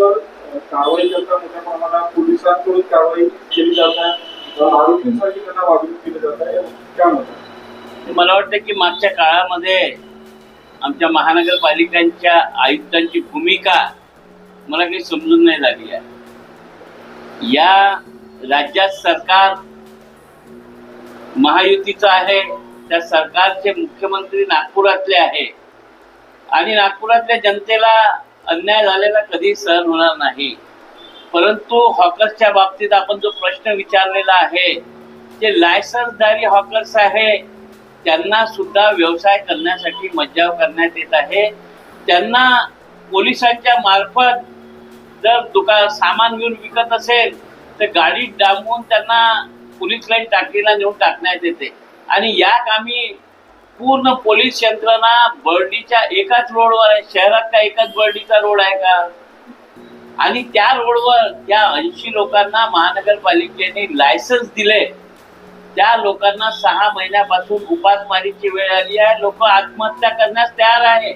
पोलिसांवर कारवाई करता मोठ्या प्रमाणात पोलिसांकडून कारवाई केली जात आहे. अ, आरोपींसाठी त्यांना वागणूक केली जात आहे. काय मला वाटतं की मागच्या काळामध्ये आमच्या महानगरपालिकांच्या आयुक्तांची भूमिका मला काही समजून नाही लागली आहे. या राज्यात सरकार महायुतीचं आहे त्या सरकारचे मुख्यमंत्री नागपुरातले आहे. आणि नागपुरातल्या जनतेला अन्याय झालेला कधी सहन होणार नाही. परंतु हॉकर्सच्या बाबतीत आपण जो प्रश्न विचारलेला आहे जे लायसन्सधारी हॉकर्स आहे त्यांना सुद्धा व्यवसाय करण्यासाठी मज्जाव करण्यात येत आहे. त्यांना पोलिसांच्या मार्फत जर दुकान सामान घेऊन विकत असेल तर गाडीत डांबून त्यांना पोलीस लाईन टाकीला नेऊन टाकण्यात येते. आणि या कामी पूर्ण पोलीस यंत्रणा बर्डीच्या एकाच रोडवर आहे. शहरात का एकाच बर्डीचा रोड आहे का? आणि त्या रोडवर त्या ऐंशी लोकांना महानगरपालिकेने लायसन्स दिले. त्या लोकांना सहा महिन्यापासून उपासमारीची वेळ आली आहे. लोक आत्महत्या करण्यास तयार आहे.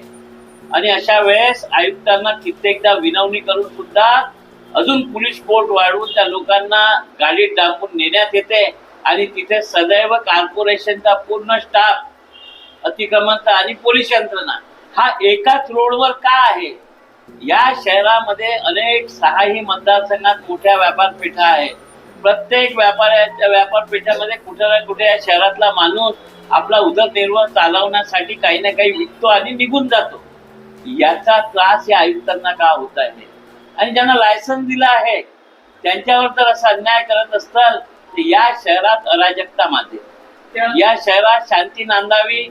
आणि अशा वेळेस आयुक्तांना कित्येकदा विनवणी करून सुद्धा अजून पोलीस फोर्ट वाढवून त्या लोकांना गाडीत डांबून नेण्यात येते. आणि तिथे सदैव कॉर्पोरेशनचा पूर्ण स्टाफ अतिक्रमणता आणि पोलीस यंत्रणा. हा एकाच रोडवर का आहे? या शहरामध्ये अनेक सहाही मतदारसंघात मोठ्या व्यापारपेठा आहे प्रत्येक व्यापाऱ्याच्या व्यापारपेठेमध्ये कुठे ना कुठे या शहरातला माणूस आपला उदरनिर्वाह चालवण्यासाठी काही ना काही विकतो आणि निघून जातो. याचा त्रास या आयुक्तांना का होत आहे? आणि ज्यांना लायसन्स दिलं आहे त्यांच्यावर जर असा अन्याय करत असताल तर या शहरात अराजकता मानते या शहरात शांती नांदावी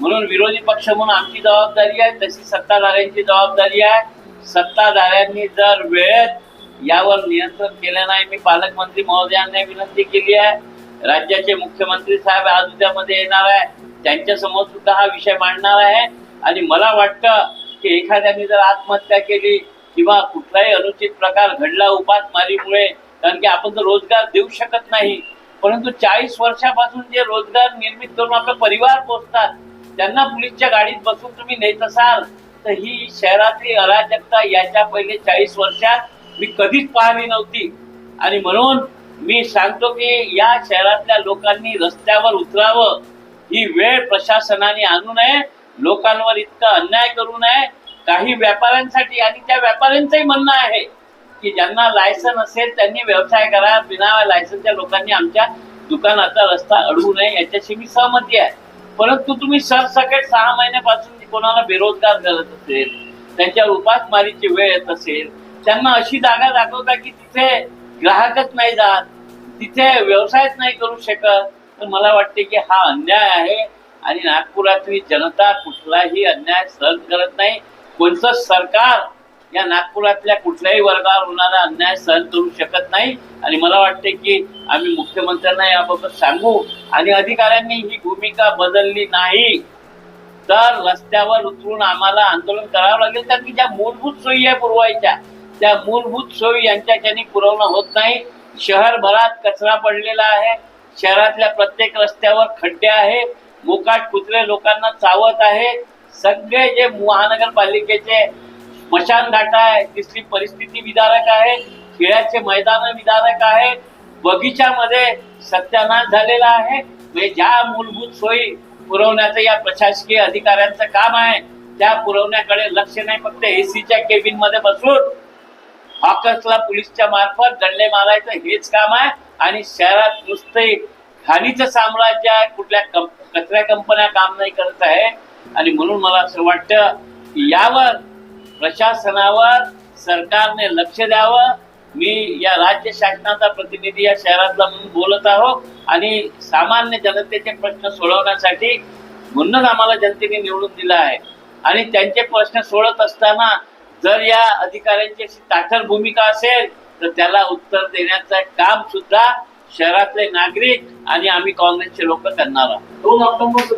म्हणून विरोधी पक्ष म्हणून आमची जबाबदारी आहे तशी सत्ताधाऱ्यांची जबाबदारी आहे. सत्ताधाऱ्यांनी जर वेळेत यावर नियंत्रण केलं नाही मी पालकमंत्री महोदयांना विनंती केली आहे. राज्याचे मुख्यमंत्री साहेब आज उद्यामध्ये येणार आहे. त्यांच्यासमोर सुद्धा हा विषय मांडणार आहे. आणि मला वाटतं की एखाद्याने जर आत्महत्या केली किंवा कुठलाही अनुचित प्रकार घडला उपासमारीमुळे कारण की आपण तर रोजगार देऊ शकत नाही. परंतु चाळीस वर्षापासून जे रोजगार निर्मित करून आपला परिवार पोचतात त्यांना पोलीसच्या गाडीत बसून तुम्ही नेत असाल तर ही शहरातली अराजकता याच्या पहिले चाळीस वर्षात मी कधीच पाहिली नव्हती. आणि म्हणून मी सांगतो की या शहरातल्या लोकांनी रस्त्यावर उतरावं. ही वेळ प्रशासनाने आणू नये लोकांवर इतका अन्याय करू नये. काही व्यापाऱ्यांसाठी आणि त्या व्यापाऱ्यांचंही म्हणणं आहे की ज्यांना लायसन असेल त्यांनी व्यवसाय करा. बिना लायसनच्या लोकांनी आमच्या दुकानाचा रस्ता अडवू नये. याच्याशी मी सहमती आहे. परंतु तुम्ही सरसकट सहा महिन्यापासून कोणाला बेरोजगार करत असेल त्यांच्या उपासमारीची वेळ येत असेल त्यांना अशी जागा दाखवता की तिथे ग्राहकच नाही जात तिथे व्यवसायच नाही करू शकत तर मला वाटते की हा अन्याय आहे. आणि नागपुरातली जनता कुठलाही अन्याय सहन करत नाही. कोणतं सरकार या नागपुरातल्या कुठल्याही वर्गावर होणारा अन्याय सहन करू शकत नाही. आणि मला वाटते की आम्ही मुख्यमंत्र्यांना याबाबत सांगू. आणि अधिकाऱ्यांनी ही भूमिका बदलली नाही तर रस्त्यावर उतरून आम्हाला आंदोलन करावं लागेल. तर की ज्या मूलभूत सोयी आहे पुरवायच्या त्या मूलभूत सोयी यांच्याच्याने पुरवणं होत नाही शहरभरात कचरा पडलेला आहे. शहरातल्या प्रत्येक रस्त्यावर खड्डे आहे. मोकाट कुत्रे लोकांना चावत आहे सगळे जे महानगरपालिकेचे स्मशान घाट आहे तिथली परिस्थिती विदारक आहे खेळाचे मैदान विदारक आहे बगीच्यामध्ये सत्यानाश झालेला आहे. म्हणजे ज्या मूलभूत सोयी पुरवण्याचं या प्रशासकीय अधिकाऱ्यांचं काम आहे त्या पुरवण्याकडे लक्ष नाही फक्त एसीच्या केबिनमध्ये बसून हॉकर्सला पोलीसच्या मार्फत दंडे मारायचं हेच काम आहे. आणि शहरात नुसते खाणीचं साम्राज्य आहे कुठल्या कचऱ्या कंपन्या काम नाही करत आहे. आणि म्हणून मला असं वाटतं की यावर प्रशासनावर सरकारने लक्ष द्यावं. मी या राज्य शासनाचा प्रतिनिधी या शहरातला म्हणून बोलत आहो आणि सामान्य जनतेचे प्रश्न सोडवण्यासाठी म्हणूनच आम्हाला जनतेने निवडून दिला आहे. आणि त्यांचे प्रश्न सोडत असताना जर या अधिकाऱ्यांची अशी ताठर भूमिका असेल तर त्याला उत्तर देण्याचं काम सुद्धा शहरातले नागरिक आणि आम्ही काँग्रेसचे लोक करणार आहोत. दोन ऑक्टोबर